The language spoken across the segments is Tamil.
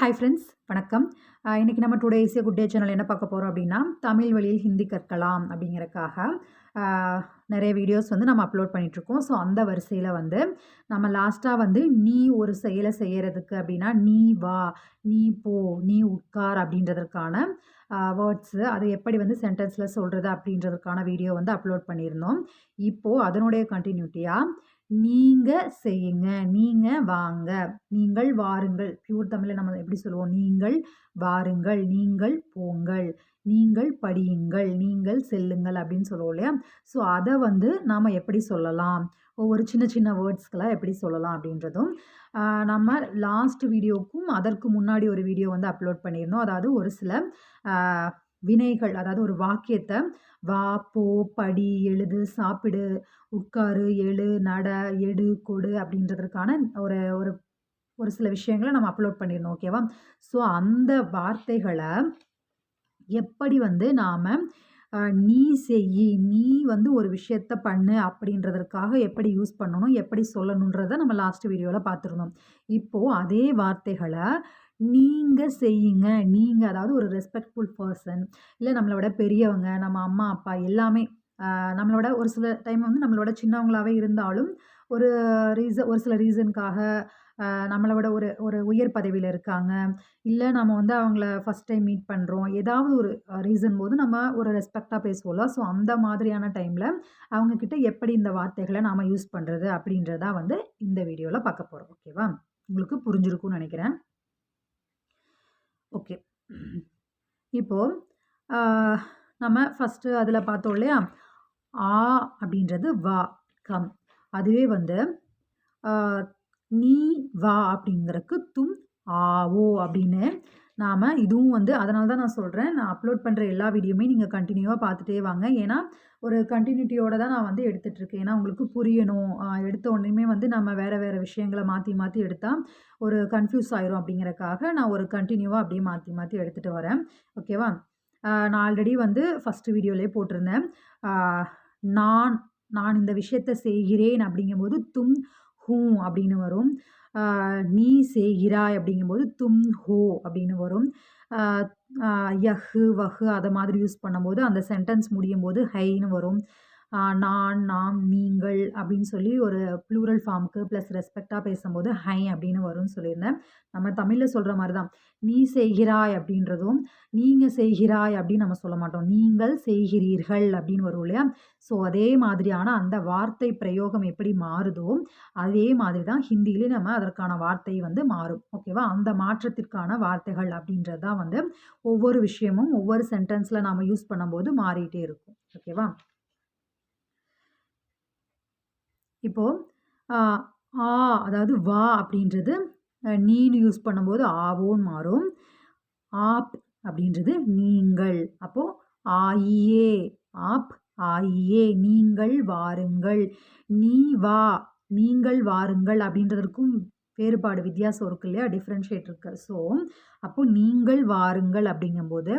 ஹாய் ஃப்ரெண்ட்ஸ் வணக்கம். இன்றைக்கி நம்ம today is good day channel என்ன பார்க்க போகிறோம் அப்படின்னா தமிழ் வழியில் ஹிந்தி கற்கலாம் அப்படிங்கிறக்காக நிறைய வீடியோஸ் வந்து நம்ம அப்லோட் பண்ணிகிட்ருக்கோம் ஸோ அந்த வரிசையில் வந்து நம்ம லாஸ்ட்டாக வந்து நீ ஒரு செயலை செய்கிறதுக்கு அப்படின்னா நீ வா நீ போ நீ உட்கார் அப்படின்றதற்கான வேர்ட்ஸு அதை எப்படி வந்து சென்டென்ஸில் சொல்கிறது அப்படின்றதுக்கான வீடியோ வந்து அப்லோட் பண்ணியிருந்தோம். இப்போது அதனுடைய கண்டினியூட்டியாக நீங்கள் செய்யுங்க நீங்கள் வாங்க நீங்கள் வாருங்கள். பியூர் தமிழில் நம்ம எப்படி சொல்லுவோம்? நீங்கள் வாருங்கள் நீங்கள் போங்கள் நீங்கள் படியுங்கள் நீங்கள் செல்லுங்கள் அப்படின்னு சொல்லுவோம் இல்லையா? ஸோ அதை வந்து நாம் எப்படி சொல்லலாம்? ஒவ்வொரு சின்ன சின்ன வேர்ட்ஸ்க்கெல்லாம் எப்படி சொல்லலாம் அப்படின்றதும் நம்ம லாஸ்ட் வீடியோக்கும் அதற்கு முன்னாடி ஒரு வீடியோ வந்து அப்லோட் பண்ணியிருந்தோம். அதாவது ஒரு சில வினைகள் அதாவது ஒரு வாக்கியத்தை வா போ படி எழுது சாப்பிடு உட்காரு எழு நட எடு கொடு அப்படின்றதுக்கான ஒரு ஒரு ஒரு சில விஷயங்களை நம்ம அப்லோட் பண்ணிடணும் ஓகேவா ஸோ அந்த வார்த்தைகளை எப்படி வந்து நாம் நீ செய் நீ வந்து ஒரு விஷயத்த பண்ணு அப்படின்றதற்காக எப்படி யூஸ் பண்ணணும் எப்படி சொல்லணுன்றதை நம்ம லாஸ்ட் வீடியோவில் பார்த்துருந்தோம். இப்போது அதே வார்த்தைகளை நீங்கள் செய்யுங்க. நீங்கள் அதாவது ஒரு ரெஸ்பெக்ட்ஃபுல் பர்சன் இல்லை நம்மளோட பெரியவங்க நம்ம அம்மா அப்பா எல்லாமே நம்மளோட ஒரு சில டைம் வந்து நம்மளோட சின்னவங்களாவே இருந்தாலும் ஒரு ரீசன் ஒரு சில ரீசனுக்காக நம்மளோட ஒரு ஒரு உயர் பதவியில் இருக்காங்க. இல்லை நம்ம வந்து அவங்கள ஃபஸ்ட் டைம் மீட் பண்ணுறோம் ஏதாவது ஒரு ரீசன் போது நம்ம ஒரு ரெஸ்பெக்டாக பேசுவோம்ல. ஸோ அந்த மாதிரியான டைமில் அவங்கக்கிட்ட எப்படி இந்த வார்த்தைகளை நாம் யூஸ் பண்ணுறது அப்படின்றதா வந்து இந்த வீடியோவில் பார்க்க போகிறோம் ஓகேவா உங்களுக்கு புரிஞ்சிருக்கும்னு நினைக்கிறேன். இப்போது நம்ம ஃபஸ்ட்டு அதில் பார்த்தோம் இல்லையா? ஆ அப்படின்றது வா கம். அதுவே வந்து நீ வா அப்படிங்கிறதுக்கு தும் ஆவோ அப்படின்னு நாம் இதுவும் வந்து அதனால தான் நான் சொல்கிறேன் நான் அப்லோட் பண்ணுற எல்லா வீடியோமே நீங்கள் கண்டினியூவாக பார்த்துட்டே வாங்க. ஏன்னா ஒரு கண்டினியூட்டியோட தான் நான் வந்து எடுத்துகிட்டு இருக்கேன் ஏன்னா உங்களுக்கு புரியணும். எடுத்த உடனேயுமே வந்து நம்ம வேறு வேறு விஷயங்களை மாற்றி மாற்றி எடுத்தால் ஒரு கன்ஃபியூஸ் ஆயிரும் அப்படிங்கிறக்காக நான் ஒரு கண்டினியூவாக அப்படியே மாற்றி மாற்றி எடுத்துகிட்டு வரேன். ஓகேவா நான் ஆல்ரெடி வந்து ஃபஸ்ட்டு வீடியோலேயே போட்டிருந்தேன். நான் நான் இந்த விஷயத்தை செய்கிறேன் அப்படிங்கும்போது தும் ஹூ அப்படின்னு வரும். நீ செய்கிறாய் அப்படிங்கும்போது தும் ஹோ அப்படின்னு வரும். யஹு வஹு அதை மாதிரி யூஸ் பண்ணும்போது அந்த சென்டென்ஸ் முடியும் போது ஹைன்னு வரும். நான் நாம் நீங்கள் அப்படின்னு சொல்லி ஒரு ப்ளூரல் ஃபார்முக்கு ப்ளஸ் ரெஸ்பெக்டாக பேசும்போது ஹை அப்படின்னு வரும்னு சொல்லியிருந்தேன். நம்ம தமிழில் சொல்கிற மாதிரி தான் நீ செய்கிறாய் அப்படின்றதும் நீங்கள் செய்கிறாய் அப்படின்னு நம்ம சொல்ல மாட்டோம். நீங்கள் செய்கிறீர்கள் அப்படின்னு வரும் இல்லையா? ஸோ அதே மாதிரியான அந்த வார்த்தை பிரயோகம் எப்படி மாறுதோ அதே மாதிரி தான் ஹிந்தியிலே நம்ம அதற்கான வார்த்தை வந்து மாறும். ஓகேவா அந்த மாற்றத்திற்கான வார்த்தைகள் அப்படின்றது தான் வந்து ஒவ்வொரு விஷயமும் ஒவ்வொரு சென்டென்ஸில் நாம் யூஸ் பண்ணும்போது மாறிட்டே இருக்கும். ஓகேவா இப்போது ஆ அதாவது வா அப்படின்றது நீனு யூஸ் பண்ணும்போது ஆவோன்னு மாறும். ஆப் அப்படின்றது நீங்கள். அப்போது ஆயியே ஆப் ஆயியே நீங்கள் வாருங்கள். நீ வா நீங்கள் வாருங்கள் அப்படின்றதற்கும் வேறுபாடு வித்தியாசம் இருக்கு இல்லையா? டிஃப்ரென்ஷியேட் இருக்கு. ஸோ அப்போது நீங்கள் வாருங்கள் அப்படிங்கும்போது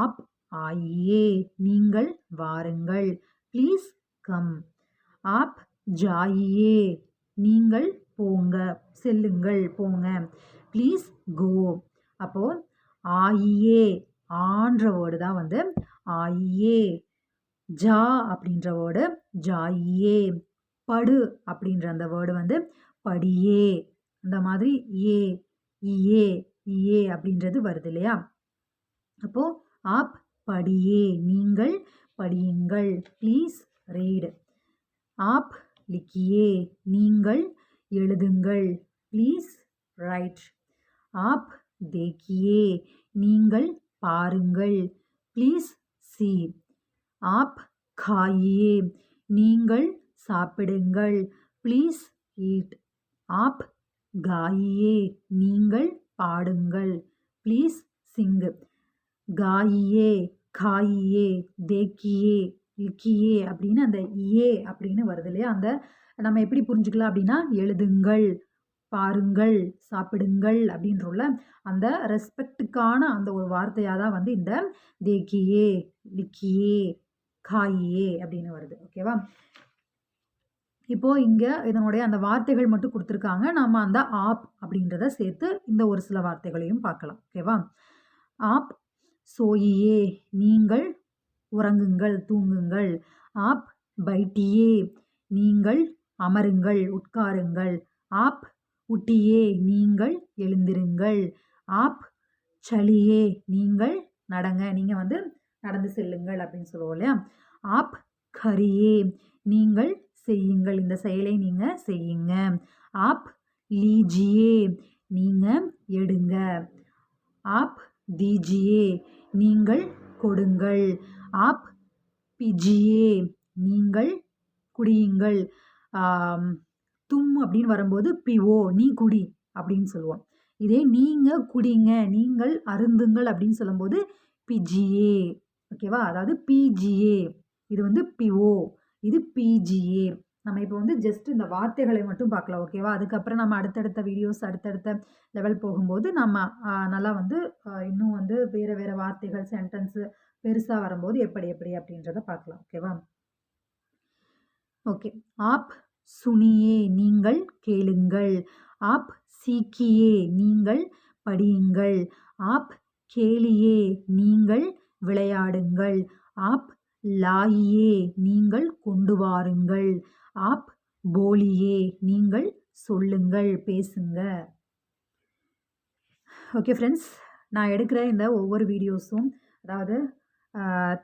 ஆப் ஆயியே நீங்கள் வாருங்கள். ப்ளீஸ் கம் ஆப் ஜாயியே நீங்கள் போங்க செல்லுங்கள் போங்க. ப்ளீஸ் கோ அப்போது ஆயியே ஆன்ற வேர்டு தான் வந்து ஆயியே ஜா அப்படின்ற வேர்டு ஜாயியே படு அப்படின்ற அந்த வேர்டு வந்து படியே. அந்த மாதிரி ஏ ஏ ஏ அப்படின்றது வருது இல்லையா? அப்போது ஆப் படியே நீங்கள் படியுங்கள். ப்ளீஸ் ரீடு ஆப் லிக்கியே நீங்கள் எழுதுங்கள். ப்ளீஸ் ரைட் ஆப் தேக்கியே நீங்கள் பாருங்கள். ப்ளீஸ் சி ஆப் காயே நீங்கள் சாப்பிடுங்கள். ப்ளீஸ் ஈட் ஆப் காயியே நீங்கள் பாடுங்கள். ப்ளீஸ் சிங் காயியே காயியே தேக்கியே. லிக்கியே அப்படின்னு அந்த ஏ அப்படின்னு வருது இல்லையா? அந்த நம்ம எப்படி புரிஞ்சுக்கலாம் அப்படின்னா எழுதுங்கள் பாருங்கள் சாப்பிடுங்கள் அப்படின்றோம்ல. அந்த ரெஸ்பெக்ட்டுக்கான அந்த ஒரு வார்த்தையாக தான் வந்து இந்த தேக்கியே லிக்கியே காயே அப்படின்னு வருது. ஓகேவா இப்போது இங்கே இதனுடைய அந்த வார்த்தைகள் மட்டும் கொடுத்துருக்காங்க. நம்ம அந்த ஆப் அப்படின்றத சேர்த்து இந்த ஒரு சில வார்த்தைகளையும் பார்க்கலாம். ஓகேவா ஆப் சோயியே நீங்கள் உறங்குங்கள் தூங்குங்கள். ஆப் பைட்டியே நீங்கள் அமருங்கள் உட்காருங்கள். ஆப் உட்டியே நீங்கள் எழுந்திருங்கள். ஆப் சளியே நீங்கள் நடங்க நீங்கள் வந்து நடந்து செல்லுங்கள் அப்படின்னு சொல்லுவோம் இல்லையா? ஆப் கரியே நீங்கள் செய்யுங்கள் இந்த செயலை நீங்கள் செய்யுங்க. ஆப் லீஜியே நீங்கள் எடுங்க. ஆப் தீஜியே நீங்கள் கொடுங்கள். ஆப். பிஜியே நீங்கள் குடியுங்கள். தும் அப்படின்னு வரும்போது பிஓ நீ குடி அப்படின்னு சொல்லுவோம். இதே நீங்கள் குடிங்க நீங்கள் அருந்துங்கள் அப்படின்னு சொல்லும்போது பிஜிஏ ஓகேவா? அதாவது பிஜிஏ. இது வந்து பிஓ இது பிஜிஏ. நம்ம இப்போ வந்து ஜஸ்ட் இந்த வார்த்தைகளை மட்டும் பார்க்கலாம் ஓகேவா அதுக்கப்புறம் நம்ம அடுத்தடுத்த வீடியோஸ் அடுத்தடுத்த லெவல் போகும்போது நம்ம நல்லா வந்து இன்னும் வந்து வேறு வேறு வார்த்தைகள் சென்டென்ஸு பெருசாக வரும்போது எப்படி எப்படி அப்படின்றத பார்க்கலாம் ஓகேவா ஓகே ஆப் சுனியே நீங்கள் கேளுங்கள். ஆப் சீக்கியே நீங்கள் படியுங்கள். ஆப் கேளியே நீங்கள் விளையாடுங்கள். ஆப் லாயியே நீங்கள் கொண்டு வாருங்கள். ஆப் போலியே நீங்கள் சொல்லுங்கள் பேசுங்க. ஓகே ஃப்ரெண்ட்ஸ் நான் எடுக்கிற இந்த ஒவ்வொரு வீடியோஸும் அதாவது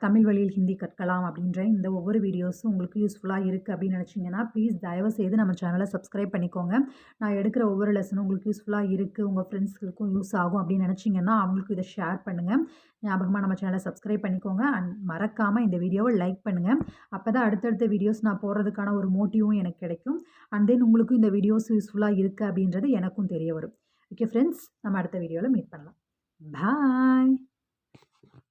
தமிழ் வழியில் ஹிந்தி கற்கலாம் அப்படின்ற இந்த ஒவ்வொரு வீடியோஸும் உங்களுக்கு யூஸ்ஃபுல்லாக இருக்குது அப்படின்னு நினச்சிங்கன்னா ப்ளீஸ் தயவு செய்து நம்ம சேனலை சப்ஸ்கிரைப் பண்ணிக்கோங்க. நான் எடுக்கிற ஒவ்வொரு லெசனும் உங்களுக்கு யூஸ்ஃபுல்லாக இருக்குது உங்கள் ஃப்ரெண்ட்ஸ்களுக்கும் யூஸ் ஆகும் அப்படின்னு நினச்சிங்கன்னா அவங்களுக்கு இதை ஷேர் பண்ணுங்கள் ஞாபகமாக நம்ம சேனலை சப்ஸ்கிரைப் பண்ணிக்கோங்க. அண்ட் மறக்காமல் இந்த வீடியோவை லைக் பண்ணுங்கள் அப்போ தான் அடுத்தடுத்த வீடியோஸ் நான் போடுறதுக்கான ஒரு மோட்டிவும் எனக்கு கிடைக்கும். அண்ட் தென் உங்களுக்கும் இந்த வீடியோஸ் யூஸ்ஃபுல்லாக இருக்குது அப்படின்றது எனக்கும் தெரிய வரும். ஓகே ஃப்ரெண்ட்ஸ் நம்ம அடுத்த வீடியோவில் மீட் பண்ணலாம். பாய்